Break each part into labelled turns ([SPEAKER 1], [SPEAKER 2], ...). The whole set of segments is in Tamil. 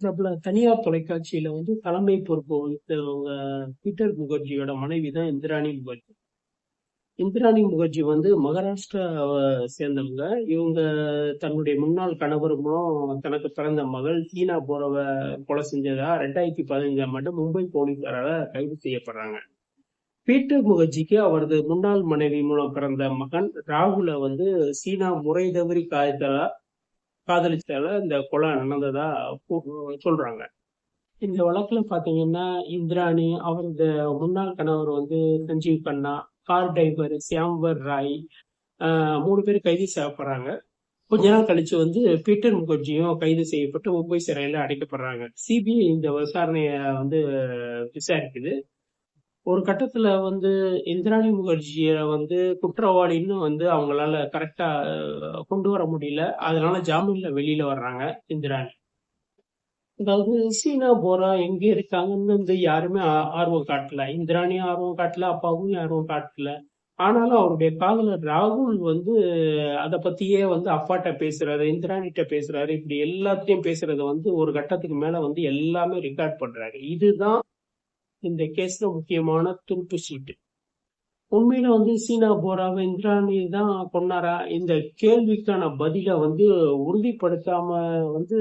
[SPEAKER 1] பிரபல தனியார் தொலைக்காட்சியில வந்து தலைமை பொறுப்பு வகித்தவங்க பீட்டர் முகர்ஜியோட மனைவி தான் இந்திராணி முகர்ஜி. இந்திராணி முகர்ஜி வந்து மகாராஷ்டிராவை சேர்ந்தவங்க. இவங்க தன்னுடைய முன்னாள் கணவர் மூலம் தனக்கு பிறந்த மகள் சீனா போறவ கொலை செஞ்சதா ரெண்டாயிரத்தி பதினஞ்சாம் ஆண்டு மும்பை போலீசாரால கைது செய்யப்படுறாங்க. பீட்டர் முகர்ஜிக்கு அவரது முன்னாள் மனைவி மூலம் பிறந்த மகன் ராகுல வந்து சீனா முறை தவறி காய்த்தலா காதலிச்சால இந்த கொலை நடந்ததா சொல்றாங்க. இந்த வழக்குல பாத்தீங்கன்னா இந்திராணி அவரது முன்னாள் கணவர் வந்து சஞ்சீவ் கண்ணா கார் டிரைவர் சியாம்பர் ராய் ஆஹ் மூணு பேர் கைது செய்யப்படுறாங்க. கொஞ்ச நாள் கழிச்சு வந்து பீட்டர் முகர்ஜியும் கைது செய்யப்பட்டு மும்பை சிறையில அடைக்கப்படுறாங்க. சிபிஐ இந்த விசாரணைய வந்து விசாரிக்குது. ஒரு கட்டத்துல வந்து இந்திராணி முகர்ஜியை வந்து குற்றவாளின்னு வந்து அவங்களால கரெக்டா கொண்டு வர முடியல. அதனால ஜாமீன்ல வெளியில வர்றாங்க இந்திராணி. அதாவது சீனா போரா எங்க இருக்காங்கன்னு வந்து யாருமே ஆர்வம் காட்டல. இந்திராணியும் ஆர்வம் காட்டல அப்பாவும் ஆர்வம் காட்டல. ஆனாலும் அவருடைய காதலர் ராகுல் வந்து அதை பத்தியே வந்து அப்பாட்ட பேசுறாரு இந்திராணிட்ட பேசுறாரு. இப்படி எல்லாத்தையும் பேசுறத வந்து ஒரு கட்டத்துக்கு மேல வந்து எல்லாமே ரெக்கார்ட் பண்றாரு. இதுதான் இந்த கேஸ்ல முக்கியமான துருப்பு சீட்டு. உண்மையில வந்து சீனா போராவை இந்திராணி தான் கொண்டாரா இந்த கேள்விக்கான பதில வந்து உறுதிப்படுத்தாம வந்து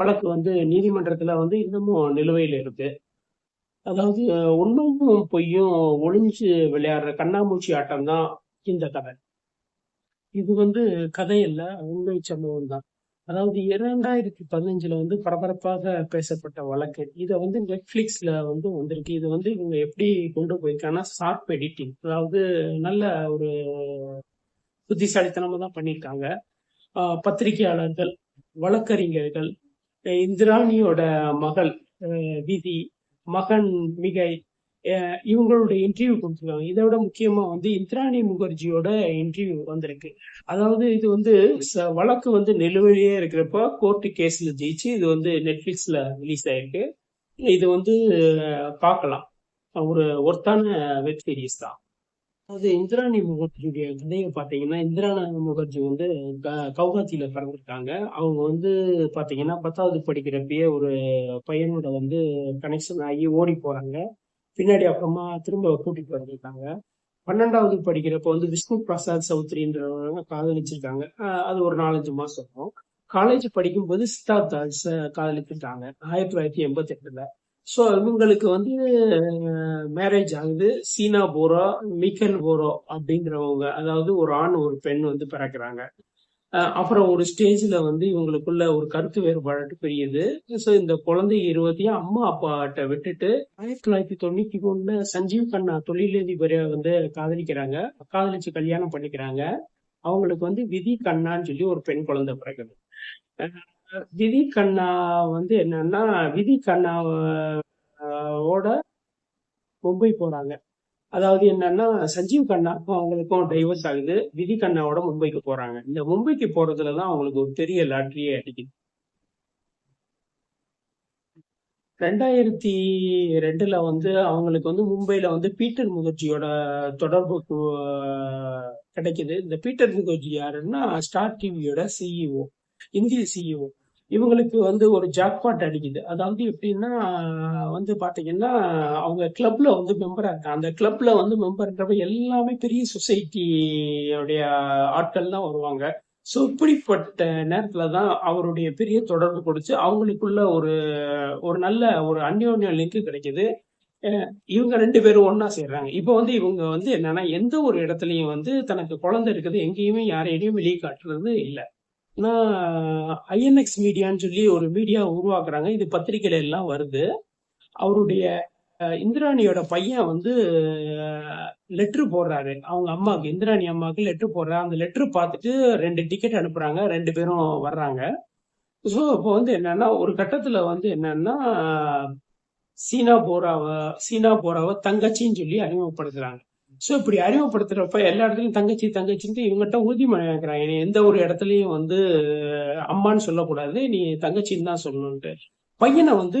[SPEAKER 1] வழக்கு வந்து நீதிமன்றத்துல வந்து இன்னமும் நிலுவையில இருக்கு. அதாவது உண்மையும் பொய்யும் ஒளிஞ்சு விளையாடுற கண்ணாமூச்சி ஆட்டம் தான் இந்த கதை. இது வந்து கதையல்ல உண்மை சம்பவம் தான் அதாவது இரண்டாயிரத்தி பதினஞ்சுல வந்து பரபரப்பாக பேசப்பட்ட வழக்கு. இதை வந்து நெட்ஃபிளிக்ஸ்ல வந்து வந்திருக்கு. இது வந்து இவங்க எப்படி கொண்டு போயிருக்காங்கன்னா ஷார்ப் எடிட்டிங் அதாவது நல்ல ஒரு புத்திசாலித்தனமா தான் பண்ணியிருக்காங்க. பத்திரிகையாளர்கள் வழக்கறிஞர்கள் இந்திராணியோட மகள் விதி மகன் மிகை இவங்களோட இன்டர்வியூ கொடுத்துருக்காங்க. இதை விட முக்கியமா வந்து இந்திராணி முகர்ஜியோட இன்டர்வியூ வந்திருக்கு. அதாவது இது வந்து ச- வழக்கு வந்து நிலுவையிலேயே இருக்கிறப்ப கோர்ட்டு கேஸ்ல ஜெயிச்சு இது வந்து நெட்ஃபிளிக்ஸ்ல ரிலீஸ் ஆயிருக்கு. இது வந்து பார்க்கலாம். ஒரு ஒர்த்தான வெப் சீரிஸ் தான். அதாவது இந்திராணி முகர்ஜியுடைய கதையை பார்த்தீங்கன்னா இந்திராணி முகர்ஜி வந்து க- கவுகாத்தியில பிறந்திருக்காங்க. அவங்க வந்து பார்த்தீங்கன்னா பத்தாவது படிக்கிறப்பயே ஒரு பையனோட வந்து கனெக்ஷன் ஆகி ஓடி போறாங்க. பின்னாடி அப்புறமா திரும்ப கூட்டிட்டு வந்திருக்காங்க. பன்னெண்டாவது படிக்கிறப்ப வந்து விஷ்ணு பிரசாத் சௌத்ரின்றவங்க காதலிச்சிருக்காங்க. அது ஒரு நாலஞ்சு மாசம். இருக்கும் காலேஜ் படிக்கும்போது சித்தார்த் தாஸ் காதலிச்சிருக்காங்க ஆயிரத்தி தொள்ளாயிரத்தி எண்பத்தி எட்டுல ஸோ இவங்களுக்கு வந்து மேரேஜ் ஆகுது. சீனா போரோ மிக்கல் போரோ அப்படிங்கிறவங்க அதாவது ஒரு ஆண் ஒரு பெண் வந்து பிறக்கிறாங்க. அப்புறம் ஒரு ஸ்டேஜ்ல வந்து இவங்களுக்குள்ள ஒரு கருத்து வேறுபாடு பெரியது. ஸோ இந்த குழந்தை இருபத்தையும் அம்மா அப்பாட்ட விட்டுட்டு ஆயிரத்தி தொள்ளாயிரத்தி தொண்ணூத்தி மூணுல சஞ்சீவ் கண்ணா தொழிலதிபரை வந்து காதலிக்கிறாங்க. காதலிச்சு கல்யாணம் பண்ணிக்கிறாங்க. அவங்களுக்கு வந்து விதி கண்ணான்னு சொல்லி ஒரு பெண் குழந்தை பிறகுது விதி கண்ணா வந்து என்னன்னா விதி கண்ணாவோட மும்பை போறாங்க. அதாவது என்னன்னா சஞ்சீவ் கண்ணாக்கும் அவங்களுக்கும் டைவர்ஸ் ஆகுது. விதி கண்ணாவோட மும்பைக்கு போறாங்க. இந்த மும்பைக்கு போறதுலதான் அவங்களுக்கு ஒரு பெரிய லாட்ரியே அடிக்குது. ரெண்டாயிரத்தி ரெண்டுல வந்து அவங்களுக்கு வந்து மும்பைல வந்து பீட்டர் முகர்ஜியோட தொடர்பு கிடைக்குது. இந்த பீட்டர் முகர்ஜி யாருன்னா ஸ்டார் டிவியோட சிஇஓ இந்திய சிஇஓ இவங்களுக்கு வந்து ஒரு ஜாக்பாட் அடிக்குது. அதாவது எப்படின்னா வந்து பாத்தீங்கன்னா அவங்க கிளப்ல வந்து மெம்பரா இருக்காங்க. அந்த கிளப்ல வந்து மெம்பர்ன்றப்ப எல்லாமே பெரிய சொசைட்டியோடைய ஆட்கள் தான் வருவாங்க. ஸோ இப்படிப்பட்ட நேரத்துல தான் அவருடைய பெரிய தொடர்பு கொடுத்து அவங்களுக்குள்ள ஒரு ஒரு நல்ல ஒரு அந்யோன்ய லிங்க் கிடைக்குது. இவங்க ரெண்டு பேரும் ஒன்றா சேர்றாங்க. இப்போ வந்து இவங்க வந்து என்னன்னா எந்த ஒரு இடத்துலயும் வந்து தனக்கு குழந்தை இருக்குது எங்கேயுமே யாரையும் வெளியே காட்டுறது இல்லை. ஐஎன்எக்ஸ் மீடியான்னு சொல்லி ஒரு மீடியா உருவாக்குறாங்க. இது பத்திரிகையில எல்லாம் வருது. அவருடைய இந்திராணியோட பையன் வந்து லெட்ரு போடுறாரு. அவங்க அம்மாவுக்கு இந்திராணி அம்மாவுக்கு லெட்ரு போடுறாரு அந்த லெட்ரு பார்த்துட்டு ரெண்டு டிக்கெட் அனுப்புறாங்க. ரெண்டு பேரும் வர்றாங்க. ஸோ இப்போ வந்து என்னன்னா ஒரு கட்டத்துல வந்து என்னன்னா சீனா போராவ சீனா போராவ தங்கச்சின்னு சொல்லி அறிமுகப்படுத்துறாங்க. ஸோ இப்படி அறிமுகப்படுத்துறப்ப எல்லா இடத்துலயும் தங்கச்சி தங்கச்சின்ட்டு இவங்ககிட்ட உறுதிமொழி வைக்கிறாங்க நீ எந்த ஒரு இடத்துலயும் வந்து அம்மான்னு சொல்லக்கூடாது. நீ தங்கச்சின்னு தான் சொல்லணும்ட்டு பையனை வந்து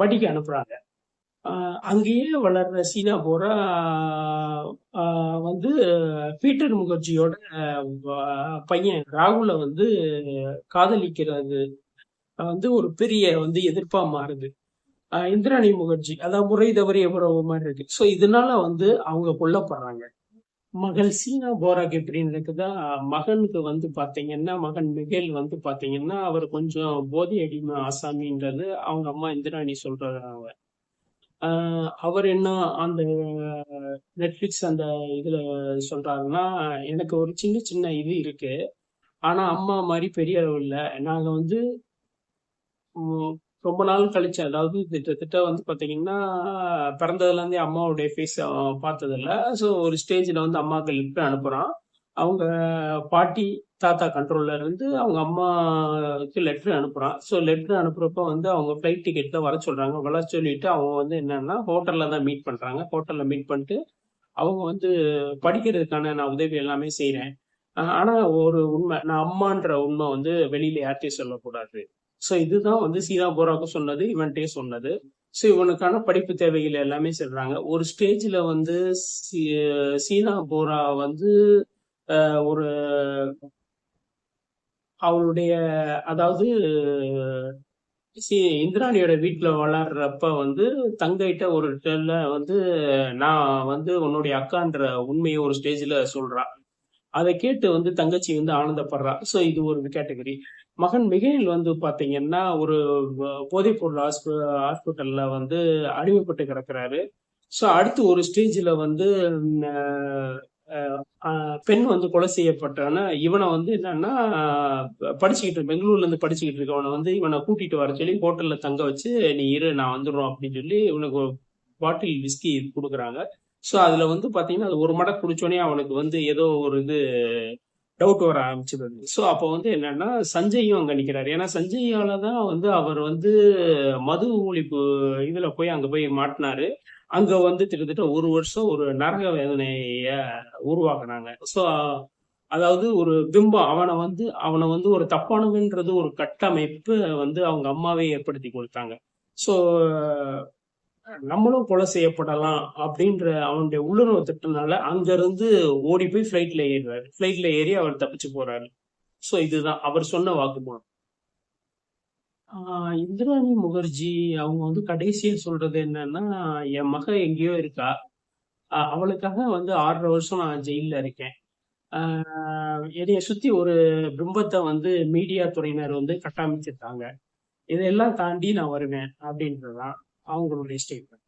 [SPEAKER 1] படிக்க அனுப்புறாங்க. அங்கேயே வளர்ற சீனா போரா வந்து பீட்டர் முகர்ஜியோட பையன் ராகுல வந்து காதலிக்கிறது வந்து ஒரு பெரிய வந்து எதிர்ப்பா மாறுது. இந்திராணி முகர்ஜி. அதாவது முறை தவறிய உறவு மாதிரி இருக்கு. ஸோ இதனால வந்து அவங்க கொல்லப்படுறாங்க மகள் சீனா போராக் எப்படின்னு இருக்குதா? மகனுக்கு வந்து பாத்தீங்கன்னா மகன் மிகேல் வந்து பாத்தீங்கன்னா அவர் கொஞ்சம் போதை அடிமை ஆசாமின்றது அவங்க அம்மா இந்திராணி சொல்றாங்க. ஆஹ் அவர் என்ன அந்த நெட்ஃபிளிக்ஸ் அந்த இதுல சொல்றாருன்னா எனக்கு ஒரு சின்ன சின்ன இது இருக்கு. ஆனா அம்மா மாதிரி பெரிய அளவு இல்ல. நாங்க வந்து உம், ரொம்ப நாள் கழிச்சு அதாவது கிட்டத்தட்ட வந்து பாத்தீங்கன்னா பிறந்ததுல இருந்தே அம்மாவுடைய ஃபேஸ் பார்த்தது இல்ல ஸோ ஒரு ஸ்டேஜ்ல வந்து அம்மாவுக்கு லிஃப்ட் அனுப்புறான். அவங்க பாட்டி தாத்தா கண்ட்ரோல்ல இருந்து அவங்க அம்மாவுக்கு லெட்டர் அனுப்புறான். ஸோ லெட்டர் அனுப்புறப்ப வந்து அவங்க ஃப்ளைட் டிக்கெட் தான் வர சொல்றாங்க. வர சொல்லிட்டு அவங்க வந்து என்னன்னா ஹோட்டல்ல தான் மீட் பண்றாங்க. ஹோட்டல்ல மீட் பண்ணிட்டு அவங்க வந்து படிக்கிறதுக்கான நான் உதவி எல்லாமே செய்யறேன் ஆனா ஒரு உண்மை நான் அம்மான்ற உண்மை வந்து வெளியில யார்கிட்டயும் சொல்லக்கூடாது. ஸோ இதுதான் வந்து சீதா போராக்கும் சொன்னது இவன்ட்டே சொன்னது. ஸோ இவனுக்கான படிப்பு தேவைகள் எல்லாமே சொல்றாங்க. ஒரு ஸ்டேஜ்ல வந்து சீ- போரா வந்து ஒரு அவளுடைய அதாவது இந்திராணியோட வீட்டுல வளர்றப்ப வந்து தங்கிட்ட ஒரு வந்து நான் வந்து உன்னுடைய அக்கான்ற உண்மையை ஒரு ஸ்டேஜ்ல சொல்றான் அதை கேட்டு வந்து தங்கச்சி வந்து ஆனந்தப்படுறா. ஸோ இது ஒரு கேட்டகரி மகன் மிகையில் வந்து பாத்தீங்கன்னா ஒரு போதைப்பொருள் ஹாஸ்பி ஹாஸ்பிட்டல்ல வந்து அடிமைப்பட்டு கிடக்குறாரு. ஸோ அடுத்து ஒரு ஸ்டேஜில் வந்து பெண் வந்து கொலை செய்யப்பட்டான இவனை வந்து என்னன்னா படிச்சுக்கிட்டு பெங்களூர்ல இருந்து படிச்சுக்கிட்டு இருக்கவனை வந்து இவனை கூட்டிட்டு வர சொல்லி ஹோட்டல்ல தங்க வச்சு நீ இரு நான் வந்துடுறோம் அப்படின்னு சொல்லி இவனுக்கு பாட்டில் விஸ்கி கொடுக்குறாங்க. ஸோ அதில் வந்து பார்த்தீங்கன்னா அது ஒரு மடக்கு குடிச்சோடனே அவனுக்கு வந்து ஏதோ ஒரு இது டவுட் வர ஆரம்பிச்சிருந்தது ஸோ அப்போ வந்து என்னன்னா சஞ்சயும் அங்கே நிக்கிறாரு. ஏன்னா சஞ்சயால தான் வந்து அவர் வந்து மது ஒழிப்பு இதில் போய் அங்கே போய் மாட்டினாரு. அங்கே வந்து கிட்டத்தட்ட ஒரு வருஷம் ஒரு நரக வேதனைய உருவாக்குனாங்க. ஸோ அதாவது ஒரு பிம்பம். அவனை வந்து அவனை வந்து ஒரு தப்பானவன்றது ஒரு கட்டமைப்பு வந்து அவங்க அம்மாவே ஏற்படுத்தி கொடுத்தாங்க. ஸோ நம்மளும் கொலை செய்யப்படலாம் அப்படின்ற அவனுடைய உள்ளுணர்வு திட்டனால அங்க இருந்து ஓடி போய் ஃபிளைட்ல ஏறுறாரு. ஃபிளைட்ல ஏறி அவர் தப்பிச்சு போறாரு. ஸோ இதுதான். அவர் சொன்ன வாக்குமூலம் ஆஹ் இந்திராணி முகர்ஜி அவங்க வந்து கடைசியா சொல்றது என்னன்னா என் மக எங்கேயோ இருக்கா? அவளுக்காக வந்து ஆறரை வருஷம் நான் ஜெயில்ல இருக்கேன். ஆஹ் என்னைய சுத்தி ஒரு பிம்பத்தை வந்து மீடியா துறையினர் வந்து கட்டமைச்சிருக்காங்க. இதெல்லாம் தாண்டி நான் வருவேன் அப்படின்றதுதான் அவங்களுடைய ஸ்டேட்மெண்ட்